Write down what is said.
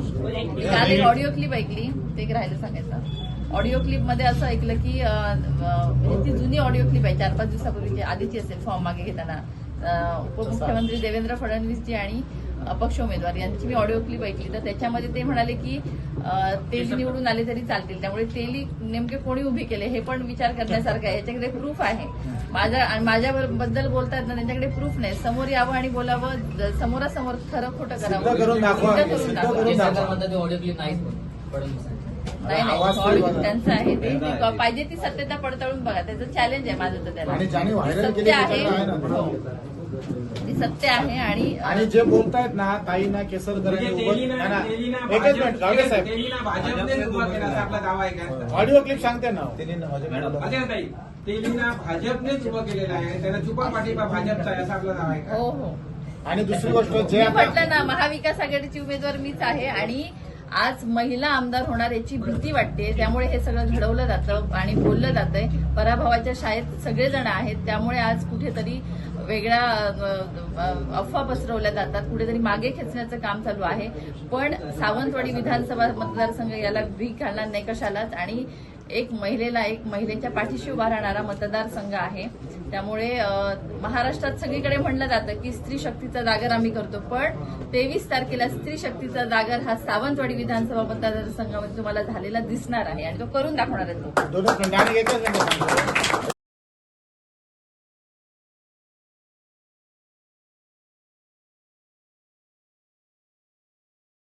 मी काल एक audio clip ऐकली ते एक राहिलं सांगायचं. ऑडिओ क्लिपमध्ये असं ऐकलं की ती जुनी ऑडिओ क्लिप आहे चार पाच दिवसापूर्वीची आधीची असेल फॉर्म मागे घेताना. उपमुख्यमंत्री देवेंद्र फडणवीसजी आणि अपक्ष उमेदवार यांची मी ऑडिओ क्लिप ऐकली. तर त्याच्यामध्ये ते म्हणाले की तेली निवडून आले तरी चालतील. त्यामुळे तेली नेमके कोणी उभी केले हे पण विचार करण्यासारखं आहे. याच्याकडे प्रूफ आहे. माझ्या आणि माझ्या बद्दल बोलतायत ना त्यांच्याकडे प्रूफ नाही. समोर यावं आणि बोलावं समोरासमोर खरं खोटं करावं. Audio clip. नाही आवाज नाही बघा. त्यांचं आहे. ते पाहिजे ती सत्यता पडताळून बघा. त्याचं चॅलेंज आहे माझं तर त्याला. आणि ज्याने व्हायरल सत्य आहे. ना हो. ते सत्य आहे आणि आणि जे बोलतायत ना ताईना केसरकर म्हणजे तेलीना- तेलीना एकच मिनिट जावडे साहेब. ऑडिओ क्लिप सांगते ना. ना तेलीना भाजपनेच उभं केलेलं आहे. त्यांना चुपा पाठिंबा भाजपचा आहे असा आपला दावा आहे का? हो हो. आणि दुसरी गोष्ट जे मी आता म्हटलं ना महाविकास आघाडीची उमेदवार मीच आहे आणि आज महिला आमदार होणार याची भीती वाटते. त्यामुळे हे सगळं घडवलं जातं आणि बोललं जातंय. पराभवाच्या शाळेत सगळेजण आहेत. त्यामुळे आज कुठेतरी वेगळ्या अफवा पसरवल्या जातात. कुठेतरी मागे खेचण्याचं काम चालू आहे. पण सावंतवाडी विधानसभा मतदारसंघ याला भीक घालणार नाही कशालाच. आणि एक महिलेला एक महिलेच्या पाठीशी उभा राहणारा मतदारसंघ आहे. त्यामुळे महाराष्ट्रात सगळीकडे म्हणलं जातं की स्त्री शक्तीचा जागर आम्ही करतो. पण तेवीस तारखेला स्त्री शक्तीचा जागर हा सावंतवाडी विधानसभा मतदारसंघामध्ये तुम्हाला झालेला दिसणार आहे आणि तो करून दाखवणार आहे